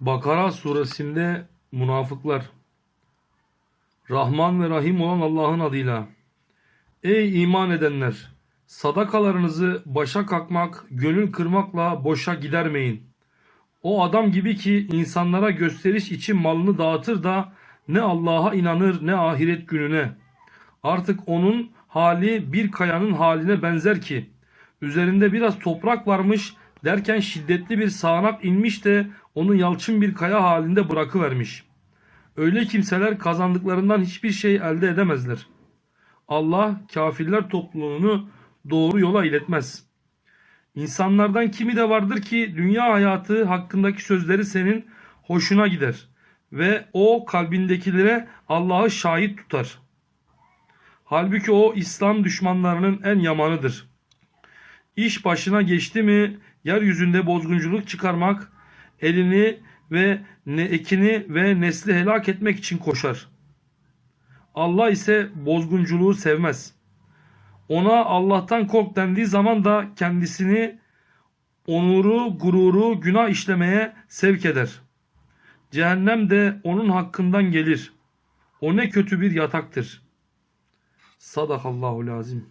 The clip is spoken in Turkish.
Bakara suresinde münafıklar Rahman ve Rahim olan Allah'ın adıyla Ey iman edenler! Sadakalarınızı başa kalkmak, gönül kırmakla boşa gidermeyin. O adam gibi ki insanlara gösteriş için malını dağıtır da ne Allah'a inanır ne ahiret gününe. Artık onun hali bir kayanın haline benzer ki üzerinde biraz toprak varmış derken şiddetli bir sağanak inmiş de onu yalçın bir kaya halinde bırakıvermiş. Öyle kimseler kazandıklarından hiçbir şey elde edemezler. Allah kafirler topluluğunu doğru yola iletmez. İnsanlardan kimi de vardır ki dünya hayatı hakkındaki sözleri senin hoşuna gider ve o kalbindekilere Allah'ı şahit tutar. Halbuki o İslam düşmanlarının en yamanıdır. İş başına geçti mi yeryüzünde bozgunculuk çıkarmak, elini ve ne ekini ve nesli helak etmek için koşar. Allah ise bozgunculuğu sevmez. Ona Allah'tan kork dendiği zaman da kendisini onuru, gururu, günah işlemeye sevk eder. Cehennem de onun hakkından gelir. O ne kötü bir yataktır. Sadakallahu lazim.